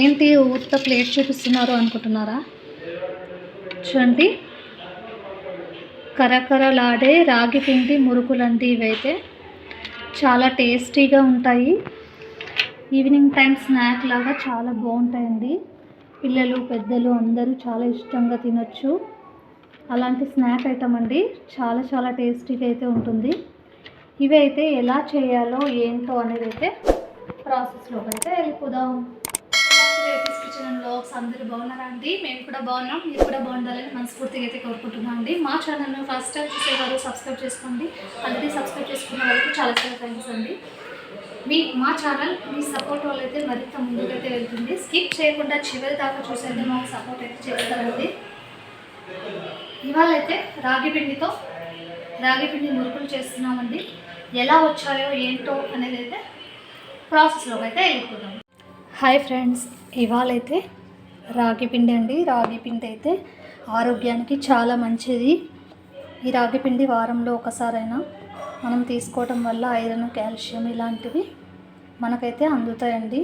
ఏంటి ఊరితో ప్లేట్ చూపిస్తున్నారు అనుకుంటున్నారా? చూడండి. కరకరలాడే రాగి పిండి మురుకులండి ఇవైతే. చాలా టేస్టీగా ఉంటాయి. ఈవినింగ్ టైం స్నాక్ లాగా చాలా బాగుంటాయండి. పిల్లలు పెద్దలు అందరూ చాలా ఇష్టంగా తినొచ్చు. అలాంటి స్నాక్ ఐటమ్ అండి. చాలా చాలా టేస్టీగా అయితే ఉంటుంది. ఇవి అయితే ఎలా చేయాలో ఏంటో అనేది అయితే ప్రాసెస్లోకి అయితే వెళ్ళిపోదాం. బ్లాగ్స్ అందరూ బాగున్నారా అండి? మేము కూడా బాగున్నాం. మీరు కూడా బాగుండాలని మనస్ఫూర్తిగా అయితే కోరుకుంటున్నాం అండి. మా ఛానల్ను ఫస్ట్ టైం చూసేవారు సబ్స్క్రైబ్ చేసుకోండి. ఆల్రెడీ సబ్స్క్రైబ్ చేసుకున్న వాళ్ళకి చాలా చాలా థ్యాంక్స్ అండి. మీ మా ఛానల్ మీ సపోర్ట్ వల్ల అయితే మరింత ముందుకైతే వెళ్తుంది. స్కిప్ చేయకుండా చివరి దాకా చూసేది మాకు సపోర్ట్ అయితే చేస్తారండి. ఇవాళ అయితే రాగి పిండితో రాగి పిండి మురుకులు చేస్తున్నామండి. ఎలా వచ్చాయో ఏంటో అనేది అయితే ప్రాసెస్లోకి అయితే వెళ్ళిపోదాం. హాయ్ ఫ్రెండ్స్ ఇవాళ అయితే రాగి పిండి అండి. రాగి పిండి అయితే ఆరోగ్యానికి చాలా మంచిది. ఈ రాగి పిండి వారంలో ఒకసారైనా మనం తీసుకోవటం వల్ల ఐరన్ కాల్షియం ఇలాంటివి మనకైతే అందుతాయండి.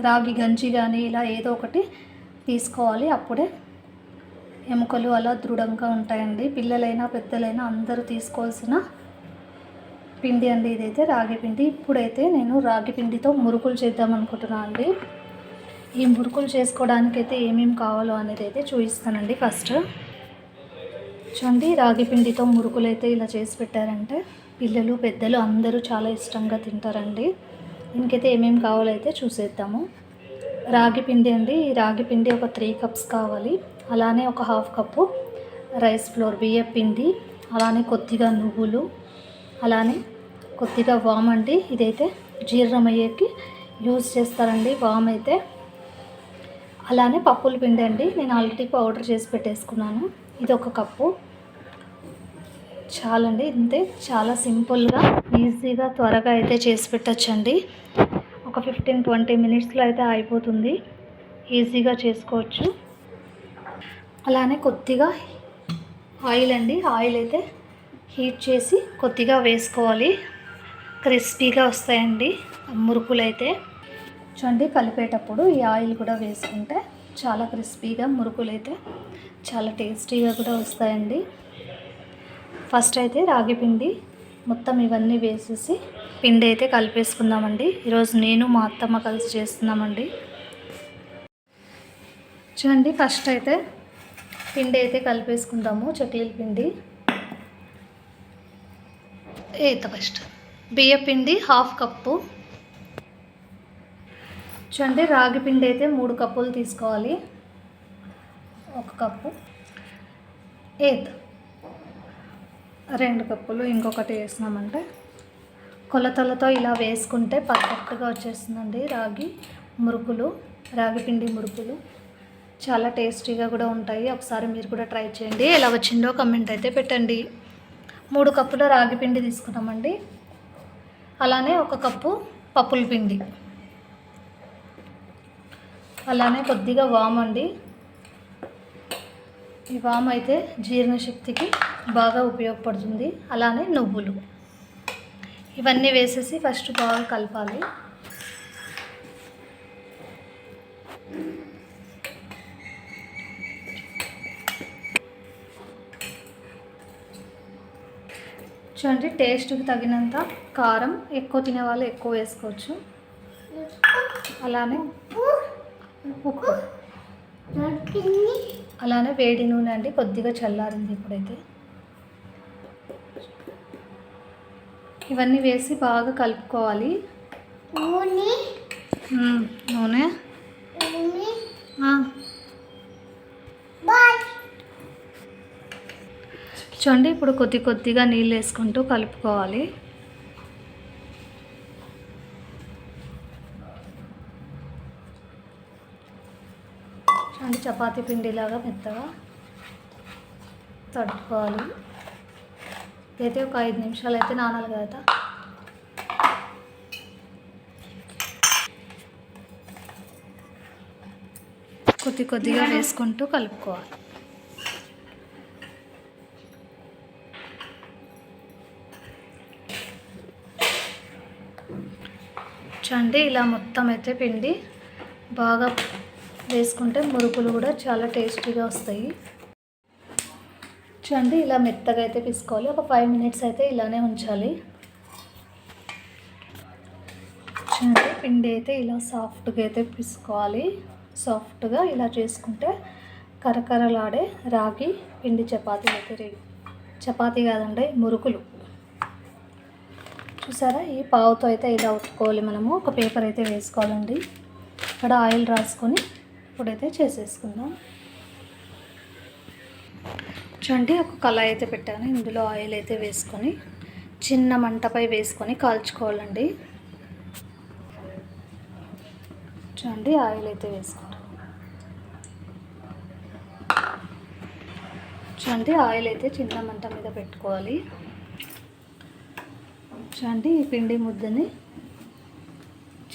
రాగి గంజి కానీ ఇలా ఏదో ఒకటి తీసుకోవాలి. అప్పుడే ఎముకలు అలా దృఢంగా ఉంటాయండి. పిల్లలైనా పెద్దలైనా అందరూ తీసుకోవాల్సిన పిండి అండి ఇదైతే రాగి పిండి. ఇప్పుడైతే నేను రాగి పిండితో మురుకులు చేద్దాం అనుకుంటున్నాను అండి. ఈ మురుకులు చేసుకోవడానికి అయితే ఏమేమి కావాలో అనేది అయితే చూపిస్తానండి ఫస్ట్. చూడండి రాగి పిండితో మురుకులు అయితే ఇలా చేసి పెట్టారంటే పిల్లలు పెద్దలు అందరూ చాలా ఇష్టంగా తింటారండి. దీనికైతే ఏమేమి కావాలో అయితే చూసేద్దాము. రాగి పిండి అండి ఈ రాగి పిండి ఒక త్రీ కప్స్ కావాలి. అలానే ఒక హాఫ్ కప్పు రైస్ ఫ్లోర్ బియ్య పిండి అలానే కొద్దిగా నువ్వులు అలానే కొద్దిగా వామ్ అండి. ఇదైతే జీర్ణం అయ్యేకి యూజ్ చేస్తారండి వామ్ అయితే. అలానే పప్పుల పిండి అండి. నేను ఆల్రెడీ పౌడర్ చేసి పెట్టేసుకున్నాను. ఇది ఒక కప్పు. చాలండి. ఇంతే చాలా సింపుల్గా ఈజీగా త్వరగా అయితే చేసి పెట్టచ్చండి. ఒక ఫిఫ్టీన్ ట్వంటీ మినిట్స్లో అయితే అయిపోతుంది. ఈజీగా చేసుకోవచ్చు. అలానే కొద్దిగా ఆయిల్ అండి. ఆయిల్ అయితే హీట్ చేసి కొద్దిగా వేసుకోవాలి. క్రిస్పీగా వస్తాయండి. మురుకులు అయితే చూడండి కలిపేటప్పుడు ఈ ఆయిల్ కూడా వేసుకుంటే చాలా క్రిస్పీగా మురుకులు అయితే చాలా టేస్టీగా కూడా వస్తాయండి. ఫస్ట్ అయితే రాగి పిండి మొత్తం ఇవన్నీ వేసేసి పిండి అయితే కలిపేసుకుందామండి. ఈరోజు నేను మా అత్తమ్మ కలిసి చేస్తున్నామండి. చూడండి ఫస్ట్ అయితే పిండి అయితే కలిపేసుకుందాము చక్లీల పిండి. ఏత ఫస్ట్. బియ్య పిండి హాఫ్ కప్పు. చూడండి రాగి పిండి అయితే మూడు కప్పులు తీసుకోవాలి. ఒక కప్పు. ఏత్. రెండు కప్పులు ఇంకొకటి వేసినామంటే. కొలతలతో ఇలా వేసుకుంటే పర్ఫెక్ట్గా వచ్చేస్తుందండి రాగి మురుకులు రాగి పిండి మురుకులు. చాలా టేస్టీగా కూడా ఉంటాయి. ఒకసారి మీరు కూడా ట్రై చేయండి. ఎలా వచ్చిందో కమెంట్ అయితే పెట్టండి. మూడు కప్పుల రాగి పిండి తీసుకున్నామండి. అలానే ఒక కప్పు పప్పుల పిండి. అలానే కొద్దిగా వామ్ అండి. ఈ వామ్ అయితే జీర్ణశక్తికి బాగా ఉపయోగపడుతుంది. అలానే నువ్వులు. ఇవన్నీ వేసేసి ఫస్ట్ బాగా కలపాలి. చూడండి టేస్ట్కి తగినంత కారం ఎక్కువ తినే వాళ్ళు ఎక్కువ వేసుకోవచ్చు. అలానే ఉప్పు. అలానే వేడి నూనె అండి కొద్దిగా చల్లారింది ఇప్పుడైతే. ఇవన్నీ వేసి బాగా కలుపుకోవాలి. నూనె. ఆ. చూడండి ఇప్పుడు కొద్ది కొద్దిగా నీళ్ళు వేసుకుంటూ కలుపుకోవాలి చూడండి చపాతీ పిండిలాగా మెత్తగా తడుపుకోవాలి. అయితే ఒక ఐదు నిమిషాలు అయితే నానాలి కదా కొద్ది కొద్దిగా వేసుకుంటూ కలుపుకోవాలి. చూడండి ఇలా మొత్తం అయితే పిండి బాగా వేసుకుంటే మురుకులు కూడా చాలా టేస్టీగా వస్తాయి. చూడండి ఇలా మెత్తగా అయితే పిసుకోవాలి. ఒక ఫైవ్ మినిట్స్ అయితే ఇలానే ఉంచాలి. చూడండి పిండి అయితే ఇలా సాఫ్ట్గా అయితే పిసుకోవాలి. సాఫ్ట్గా ఇలా చేసుకుంటే కరకరలాడే రాగి పిండి చపాతీ అయితే రెడీ. చపాతీ కాదండి మురుకులు. చూసారా? ఈ పావుతో అయితే ఇలా ఉట్టుకోవాలి మనము. ఒక పేపర్ అయితే వేసుకోవాలండి. ఇక్కడ ఆయిల్ రాసుకొని ఇప్పుడైతే చేసేసుకుందాం. చూడండి ఒక కళాయి అయితే పెట్టాను. ఇందులో ఆయిల్ అయితే వేసుకొని చిన్న మంటపై వేసుకొని కాల్చుకోవాలండి. చూడండి ఆయిల్ అయితే వేసుకుంటాం. చూడండి ఆయిల్ అయితే చిన్న మంట మీద పెట్టుకోవాలి. చూడండి ఈ పిండి ముద్దని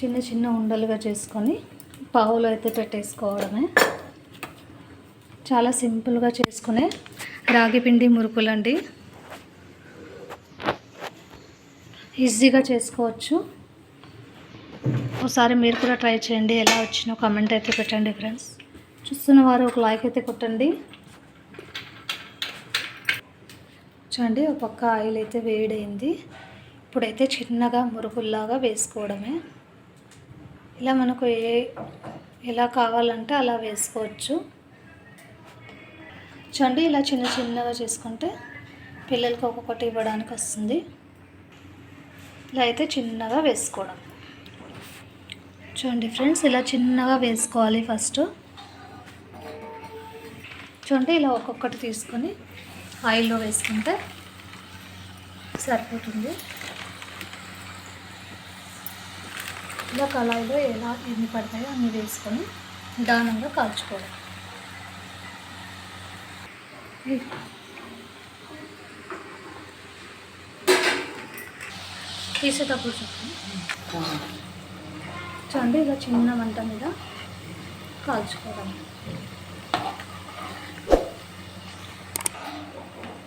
చిన్న చిన్న ఉండలుగా చేసుకొని పావులో అయితే పెట్టేసుకోవడమే. చాలా సింపుల్గా చేసుకునే రాగి పిండి మురుకులండి. ఈజీగా చేసుకోవచ్చు. ఒకసారి మీరు కూడా ట్రై చేయండి. ఎలా వచ్చినో కమెంట్ అయితే పెట్టండి ఫ్రెండ్స్. చూస్తున్న వారు ఒక లైక్ అయితే కొట్టండి. చూడండి ఒక పక్క ఆయిల్ అయితే వేడైంది. ఇప్పుడైతే చిన్నగా మురుగుల్లాగా వేసుకోవడమే. ఇలా మనకు ఏ ఎలా కావాలంటే అలా వేసుకోవచ్చు. చూడండి ఇలా చిన్న చిన్నగా చేసుకుంటే పిల్లలకి ఒక్కొక్కటి ఇవ్వడానికి వస్తుంది. ఇలా అయితే చిన్నగా వేసుకోవడం. చూడండి ఫ్రెండ్స్ ఇలా చిన్నగా వేసుకోవాలి ఫస్ట్. చూడండి ఇలా ఒక్కొక్కటి తీసుకొని ఆయిల్లో వేసుకుంటే సరిపోతుంది. ఇలా కళాయిలో ఎలా ఎన్ని పడతాయో అన్ని వేసుకొని నిదానంగా కాల్చుకోవడం. తీసేటప్పుడు చెప్పండి చూడండి ఇలా చిన్న వంట మీద కాల్చుకోవడం.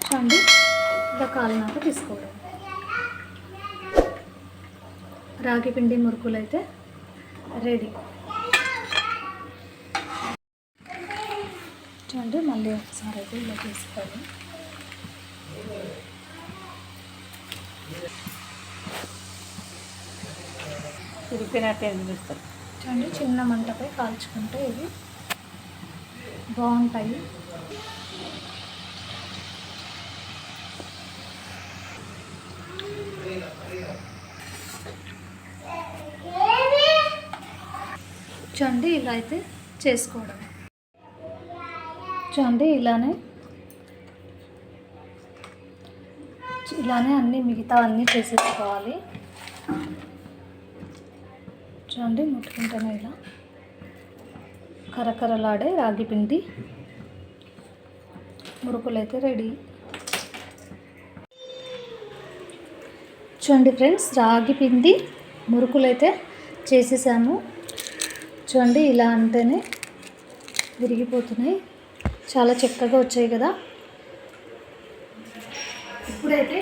చూడండి ఇలా కాలినాక తీసుకోవడం. రాగి పిండి మురుకులు అయితే రెడీ. చూడండి మళ్ళీ ఒకసారి అయితే ఇలా తీసుకోవాలి. తిరిగినట్టు అనిపిస్తుంది. చూడండి చిన్న మంటపై కాల్చుకుంటే ఇవి బాగుంటాయి. చూడండి ఇలా అయితే చేసుకోవడం చూడండి ఇలానే. ఇలానే అన్నీ మిగతా అన్నీ చేసేసుకోవాలి. చూడండి ముట్టుకుంటాను ఇలా. కరకరలాడే రాగి పిండి. మురుకులు అయితే రెడీ. చూడండి ఫ్రెండ్స్ రాగి పిండి మురుకులు అయితే చేసేసాము. చూడండి ఇలా అంటేనే విరిగిపోతున్నాయి. చాలా చక్కగా వచ్చాయి కదా. ఇప్పుడైతే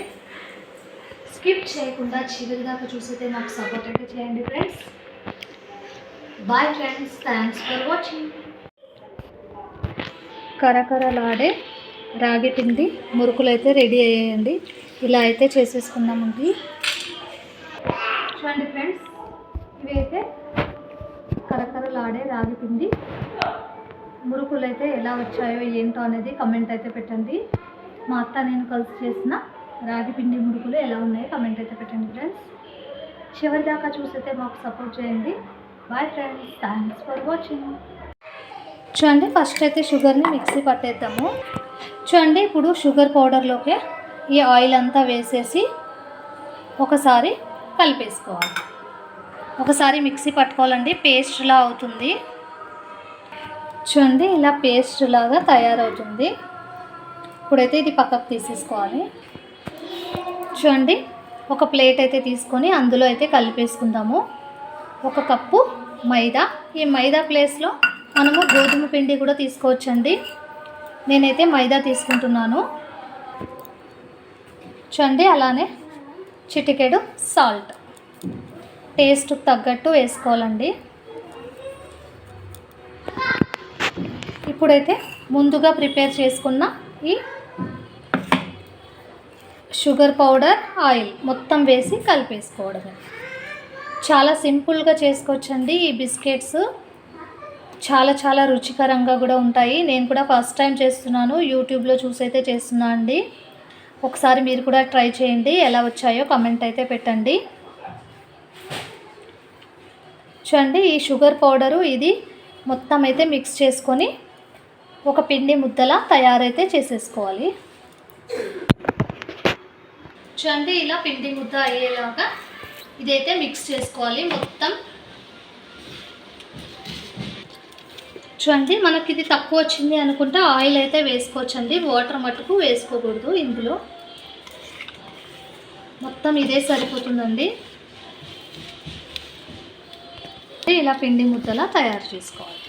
స్కిప్ చేయకుండా చివరి దాకా చూసైతే నాకు సపోర్ట్ అయితే చేయండి friends. Bye friends thanks for watching కరకరలాడే రాగి పిండి మురుకులు అయితే రెడీ అయ్యాయండి. ఇలా అయితే చేసేసుకున్నామండి చూడండి ఫ్రెండ్స్ ఇవి అయితే కరకరలాడే రాగి పిండి. మురుకులు అయితే ఎలా వచ్చాయో ఏంటో అనేది కమెంట్ అయితే పెట్టండి. మా అత్త నేను కలిసి చేసిన రాగి పిండి మురుకులు ఎలా ఉన్నాయో కమెంట్ అయితే పెట్టండి ఫ్రెండ్స్ చివరి దాకా చూసైతే మాకు సపోర్ట్ చేయండి. Bye friends thanks for watching చూడండి ఫస్ట్ అయితే షుగర్ని మిక్సీ పట్టేద్దాము. చూడండి ఇప్పుడు షుగర్ పౌడర్లోకి ఈ ఆయిల్ అంతా వేసేసి ఒకసారి కలిపేసుకోవాలి. ఒకసారి మిక్సీ పట్టుకోవాలండి పేస్ట్లా అవుతుంది. చూడండి ఇలా పేస్ట్ లాగా తయారవుతుంది. ఇప్పుడైతే ఇది పక్కకు తీసేసుకోవాలి. చూడండి ఒక ప్లేట్ అయితే తీసుకొని అందులో అయితే కలిపేసుకుందాము. ఒక కప్పు మైదా. ఈ మైదా ప్లేస్లో మనము గోధుమ పిండి కూడా తీసుకోవచ్చండి. నేనైతే మైదా తీసుకుంటున్నాను. చూడండి అలానే చిటికెడు సాల్ట్. టేస్ట్ తగ్గట్టు వేసుకోవాలండి. ఇప్పుడైతే ముందుగా ప్రిపేర్ చేసుకున్న ఈ షుగర్ పౌడర్ ఆయిల్ మొత్తం వేసి కలిపేసుకోవడమే. చాలా సింపుల్గా చేసుకోవచ్చండి ఈ బిస్కెట్స్. చాలా చాలా రుచికరంగా కూడా ఉంటాయి. నేను కూడా ఫస్ట్ టైం చేస్తున్నాను. యూట్యూబ్లో చూసైతే చేస్తున్నా అండి. ఒకసారి మీరు కూడా ట్రై చేయండి. ఎలా వచ్చాయో కమెంట్ అయితే పెట్టండి. చూడండి ఈ షుగర్ పౌడరు ఇది మొత్తం అయితే మిక్స్ చేసుకొని ఒక పిండి ముద్దలా తయారైతే చేసేసుకోవాలి. చూడండి ఇలా పిండి ముద్ద అయ్యేలాగా ఇదైతే మిక్స్ చేసుకోవాలి మొత్తం. చూడండి మనకి ఇది తక్కువ వచ్చింది అనుకుంటే ఆయిల్ అయితే వేసుకోవచ్చండి. వాటర్ మట్టుకు వేసుకోకూడదు ఇందులో. మొత్తం ఇదే సరిపోతుందండి. ఇలా పిండి ముద్దలా తయారు చేసుకోవాలి.